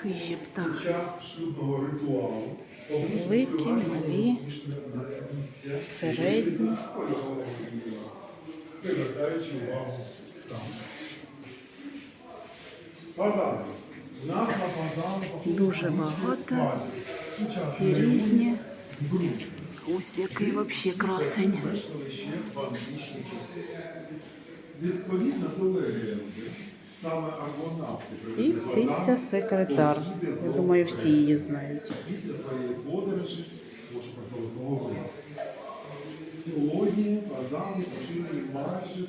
Хліб так. Великі, малі, середні. привертаючи увагу сам. Фазани. Назва фазану Дуже багато. Всі різні. Ось який взагалі красень. Відповідно до легенди, саме І птиця секретар. Я думаю, всі її знають. Після своєї подорожі пошуку золотого гроба. Сьогодні фазани поширені майже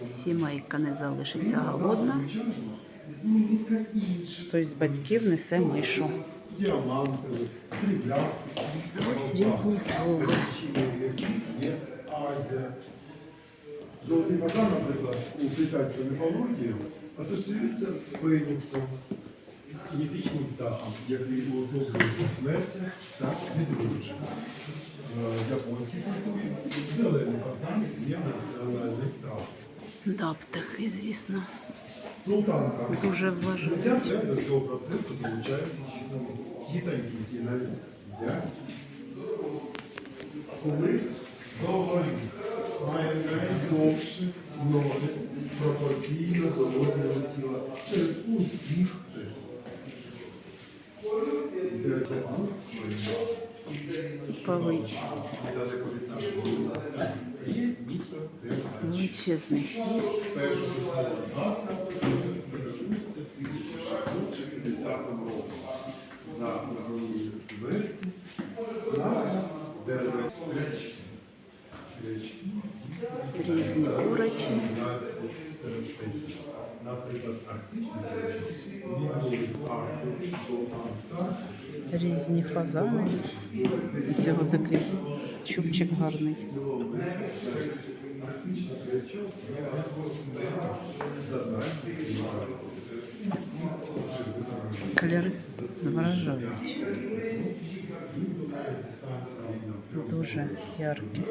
по. Сімейка не залишиться голодна. Хтось з батьків несе мишу. діамантових, сріблястих, Ось різні сови. Азія. Золотий фазан, наприклад, у китайській міфології асоціюється з феніксом, мітичним птахом, який уособлює безсмертя та відродження. В японській культурі зелений фазан є національним птахом. Да, птахи, звісно, Султанка дуже вважають. Друзья, до цього процесу долучаються чесно тітоньки, які навіть дядьки. Коли доволі має найдовші ноги пропорційно до розміру тіла серед усіх птахів. Дерев'ян своїм назвом. До Антарктики. Різні фазани. У цього такий чубчик гарний. Арктичних речок Дуже яркі.